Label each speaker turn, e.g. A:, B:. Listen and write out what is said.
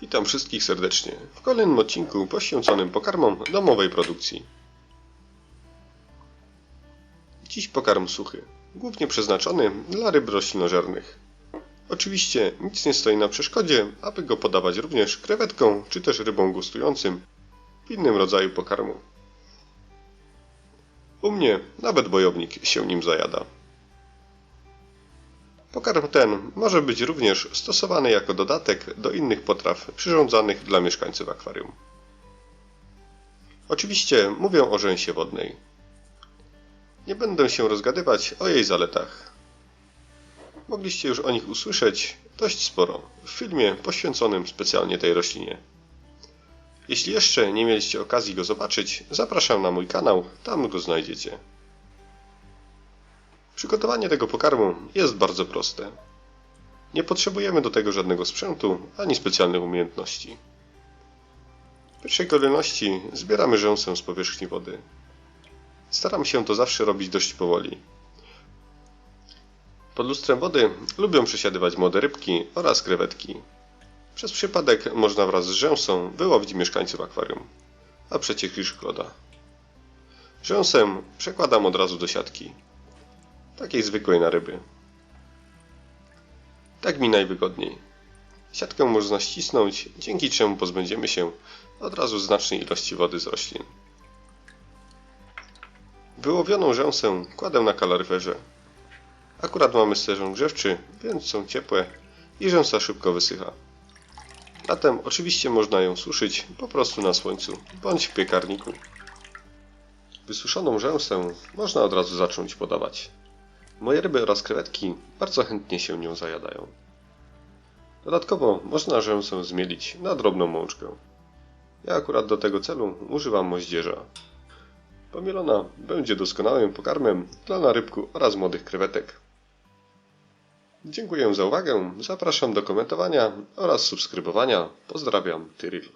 A: Witam wszystkich serdecznie w kolejnym odcinku poświęconym pokarmom domowej produkcji. Dziś pokarm suchy, głównie przeznaczony dla ryb roślinożernych. Oczywiście nic nie stoi na przeszkodzie, aby go podawać również krewetką czy też rybom gustującym w innym rodzaju pokarmu. U mnie nawet bojownik się nim zajada. Pokarm ten może być również stosowany jako dodatek do innych potraw przyrządzanych dla mieszkańców akwarium. Oczywiście mówię o rzęsie wodnej. Nie będę się rozgadywać o jej zaletach. Mogliście już o nich usłyszeć dość sporo w filmie poświęconym specjalnie tej roślinie. Jeśli jeszcze nie mieliście okazji go zobaczyć, zapraszam na mój kanał, tam go znajdziecie. Przygotowanie tego pokarmu jest bardzo proste. Nie potrzebujemy do tego żadnego sprzętu ani specjalnych umiejętności. W pierwszej kolejności zbieramy rzęsę z powierzchni wody. Staram się to zawsze robić dość powoli. Pod lustrem wody lubią przesiadywać młode rybki oraz krewetki. Przez przypadek można wraz z rzęsą wyłowić mieszkańców akwarium, a przeciekli szkoda. Rzęsę przekładam od razu do siatki takiej zwykłej na ryby. Tak mi najwygodniej. Siatkę można ścisnąć, dzięki czemu pozbędziemy się od razu znacznej ilości wody z roślin. Wyłowioną rzęsę kładę na kaloryferze. Akurat mamy sezon grzewczy, więc są ciepłe i rzęsa szybko wysycha. Latem oczywiście można ją suszyć po prostu na słońcu bądź w piekarniku. Wysuszoną rzęsę można od razu zacząć podawać. Moje ryby oraz krewetki bardzo chętnie się nią zajadają. Dodatkowo można rzęsę zmielić na drobną mączkę. Ja akurat do tego celu używam moździerza. Pomielona będzie doskonałym pokarmem dla narybku oraz młodych krewetek. Dziękuję za uwagę, zapraszam do komentowania oraz subskrybowania. Pozdrawiam, Tyril.